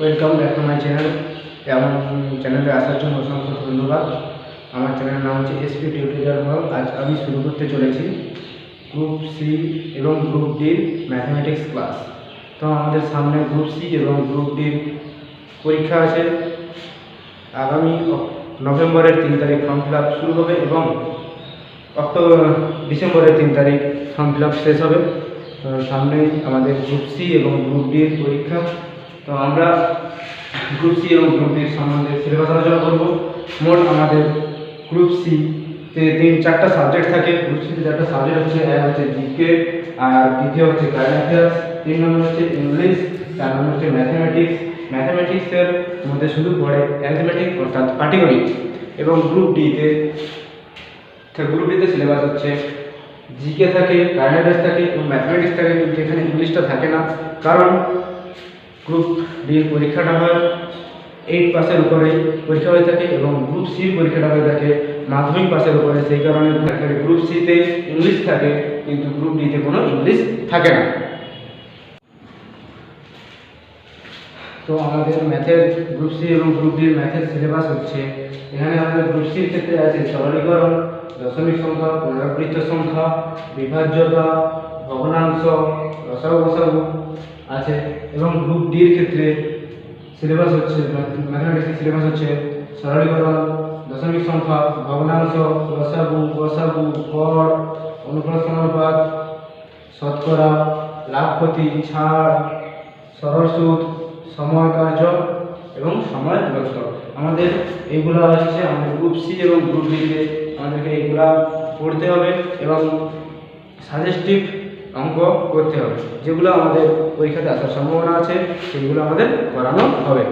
Welcome back to my channel এবং চ্যানেলে আসার জন্য অসংখ্য ধন্যবাদ। আমার চ্যানেলের নাম হচ্ছে এসপি টিউটোরিয়াল ব্লগ আজ আমি শুরু করতে চলেছি গ্রুপ সি এবং গ্রুপ ডির ম্যাথমেটিক্স ক্লাস তো আমাদের সামনে গ্রুপ সি এবং গ্রুপ ডির পরীক্ষা আছে। আগামী নভেম্বরের তিন তারিখ ফর্ম ফিল শুরু হবে এবং অক্টোবর, ডিসেম্বরের তিন তারিখ ফর্ম ফিল শেষ হবে। সামনেই আমাদের গ্রুপ সি এবং গ্রুপ ডির পরীক্ষা। তো আমরা গ্রুপ সি এবং গ্রুপ ডির সম্বন্ধে সিলেবাস আলোচনা করব। মোট আমাদের গ্রুপ সি তে তিন, চারটা সাবজেক্ট থাকে। গ্রুপ সিতে চারটা সাবজেক্ট হচ্ছে, এক হচ্ছে জিকে আর দ্বিতীয় হচ্ছে কারেন্ট অ্যাফেয়ার্স তিন নম্বর হচ্ছে ইংলিশ চার নম্বর হচ্ছে ম্যাথমেটিক্স ম্যাথমেটিক্সের মধ্যে শুধু পড়ে অ্যারিথমেটিক অর্থাৎ পাটিগণিত এবং গ্রুপ ডিতে গ্রুপ ডিতে সিলেবাস হচ্ছে জিকে থাকে কারেন্ট অ্যাফেয়ার্স থাকে এবং ম্যাথমেটিক্স থাকে, কিন্তু এখানে ইংলিশটা থাকে না। কারণ গ্রুপ ডির পরীক্ষাটা হয় এইট পাসের উপরে পরীক্ষা হয়ে থাকে এবং গ্রুপ সির পরীক্ষাটা হয়ে থাকে মাধ্যমিক পাসের উপরে। সেই কারণে গ্রুপ সিতে ইংলিশ থাকে, কিন্তু গ্রুপ ডিতে কোনো ইংলিশ থাকে না। তো আমাদের ম্যাথের গ্রুপ সি এবং গ্রুপ ডির ম্যাথের সিলেবাস হচ্ছে। এখানে আমাদের গ্রুপ সির ক্ষেত্রে আছে সরলীকরণ, দশমিক সংখ্যা, পুনরাবৃত্ত সংখ্যা, বিভাজ্যতা, ভগ্নাংশ রসাগু বসাগু আছে এবং গ্রুপ ডির ক্ষেত্রে সিলেবাস হচ্ছে ম্যাথমেটিক্সের সিলেবাস হচ্ছে সরলীকরণ, দশমিক সংখ্যা, ভগ্নাংশ রসাগু বসাগু গড় অনুপ্রাস সমানুপাত শতকরা লাভ ক্ষতি ছাড়, সরল সুদ সময় কার্য এবং সময় ব্যস্ত আমাদের এইগুলো হচ্ছে আমাদের গ্রুপ সি এবং গ্রুপ ডিতে আমাদেরকে এইগুলা পড়তে হবে এবং সাজেস্টিভ অঙ্ক করতে হবে, যেগুলো আমাদের পরীক্ষাতে আসার সম্ভাবনা আছে, সেগুলো আমাদের করানো হবে।